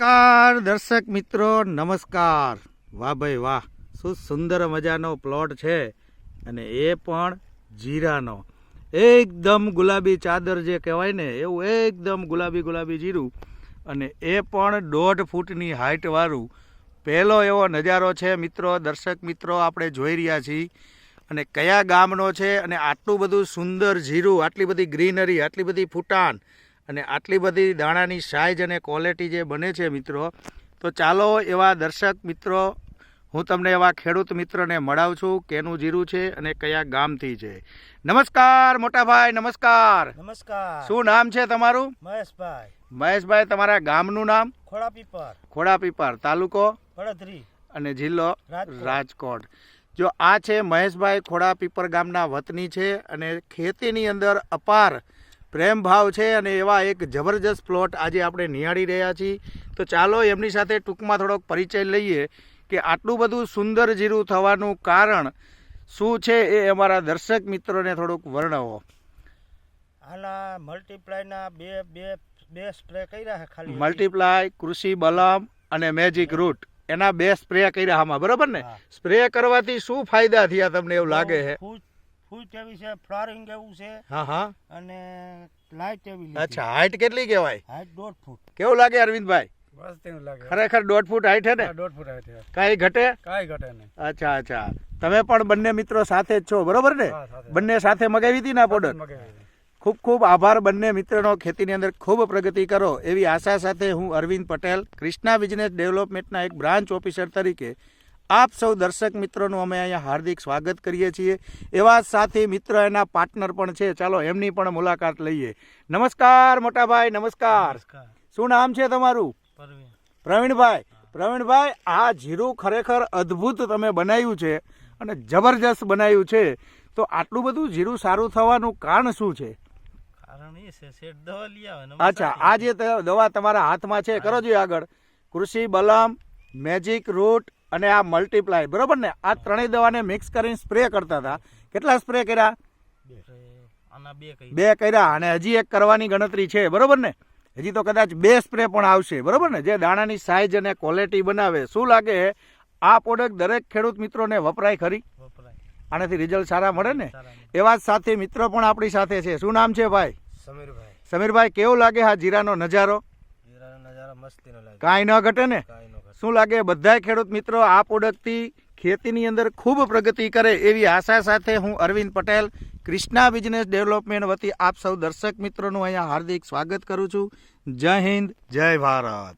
નમસ્કાર, દર્શક મિત્રો, નમસ્કાર. વાહ ભાઈ વાહ, શું સુંદર મજાનો પ્લોટ છે. અને એ પણ જીરાનો. એકદમ ગુલાબી ચાદર જે કહેવાય ને, એવું એકદમ ગુલાબી ગુલાબી જીરું. અને એ પણ દોઢ ફૂટની હાઇટવાળું પહેલો એવો નજારો છે મિત્રો, દર્શક મિત્રો, આપણે જોઈ રહ્યા છીએ. અને કયા ગામનો છે અને આટલું બધું સુંદર જીરું, આટલી બધી ગ્રીનરી આટલી બધી ફૂટાણ. અને આટલી બધી દાણાની સાઇઝ અને ક્વોલિટી જે બને છે મિત્રો તો ચાલો એવા દર્શક મિત્રો હું તમને એવા ખેડૂત મિત્રને મળાવું છું કેનું જીરું છે અને કયા ગામથી છે. નમસ્કાર મોટાભાઈ નમસ્કાર. નમસ્કાર. શું નામ છે તમારું? મહેશભાઈ. મહેશભાઈ તમારા ગામનું નામ? ખોડા પીપર ખોડાપીપર તાલુકો? વડોદરી. અને જિલ્લો? રાજકોટ. રાજકોટ. જો આ છે મહેશભાઈ ખોડાપીપર ગામના વતની છે અને ખેતીની અંદર અપાર પ્રેમ ભાવ છે અને એવા એક જબરજસ્ત પ્લોટ આજે આપણે નિહાળી રહ્યા છીએ. તો ચાલો એમની સાથે ટૂંકમાં થોડોક પરિચય લઈએ કે આટલું બધું સુંદર જીરું થવાનું કારણ શું છે એ અમારા દર્શક મિત્રોને થોડુંક વર્ણવો. આના મલ્ટીપ્લાયના બે બે બે સ્પ્રે કર્યા છે ખાલી મલ્ટીપ્લાય કૃષિ બલમ અને મેજિક રૂટ એના બે સ્પ્રે કર્યા આમાં બરોબર ને? સ્પ્રે કરવાથી શું ફાયદા થયા તમને એવું લાગે છે? ફૂટ ફૂટ છે ફ્લોરિંગ એવું છે હા હા. અને લાઈટ એવી અચ્છા હાઈટ કેટલી કહેવાય? હાઈટ દોઢ ફૂટ. કેવું લાગે અરવિંદભાઈ? બસ તેવું લાગે. ખરેખર દોઢ ફૂટ હાઈટ છે ને? દોઢ ફૂટ હાઈટ કાંઈ ઘટે? કાંઈ ઘટે નહીં. અચ્છા અચ્છા. તમે પણ બંને મિત્રો સાથે જ છો બરોબર ને? બંને સાથે મગાવી હતી ને પોડર ખૂબ ખૂબ આભાર બંને મિત્રોનો. ખેતીની અંદર ખૂબ પ્રગતિ કરો. એવી આશા સાથે હું અરવિંદ પટેલ ક્રિષ્ના બિઝનેસ ડેવલપમેન્ટના એક બ્રાન્ચ ઓફિસર તરીકે આપ સૌ દર્શક મિત્રોનું અમે અહીંયા હાર્દિક સ્વાગત કરીએ છીએ. એવા સાથી મિત્ર એના પાર્ટનર પણ છે. ચાલો એમની પણ મુલાકાત લઈએ. નમસ્કાર મોટાભાઈ નમસ્કાર. શું નામ છે તમારું? પ્રવીણભાઈ. પ્રવીણભાઈ આ જીરું ખરેખર અદ્ભુત તમે બનાવ્યું છે અને જબરજસ્ત બનાવ્યું છે. તો આટલું બધું જીરું સારું થવાનું કારણ શું છે? અચ્છા આ જે દવા તમારા હાથમાં છે કરો જોઈએ આગળ. કૃષિ બલમ મેજિક રૂટ અને આ મલ્ટીપ્લાય બરોબર ને? આ ત્રણેય દવાને મિક્સ કરીને સ્પ્રે કરતા હતા. કેટલા સ્પ્રે કર્યા? બે. કર્યા. અને હજી એક કરવાની ગણતરી છે બરોબર ને? હજી તો કદાચ બે સ્પ્રે પણ આવશે બરોબર ને? જે દાણાની સાઇઝ અને ક્વોલિટી બનાવે. શું લાગે? આ પ્રોડક્ટ દરેક ખેડૂત મિત્રોને વપરાય ખરી? આનાથી રિઝલ્ટ સારા મળે ને? એવા જ સાથે મિત્રો પણ આપણી સાથે છે. શું નામ છે ભાઈ? સમીરભાઈ. સમીરભાઈ કેવું લાગે આ જીરાનો નજારો જીરાનો નજારો મસ્તીનો લાગે કાંઈ ન ઘટે ને? શું લાગે? બધાય ખેડૂત મિત્રો આ પ્રોડક્ટથી ખેતીની અંદર ખૂબ પ્રગતિ કરે એવી આશા સાથે હું અરવિંદ પટેલ ક્રિષ્ના બિઝનેસ ડેવલપમેન્ટ વતી આપ સૌ દર્શક મિત્રોનું અહીંયા હાર્દિક સ્વાગત કરું છું. જય હિન્દ જય ભારત.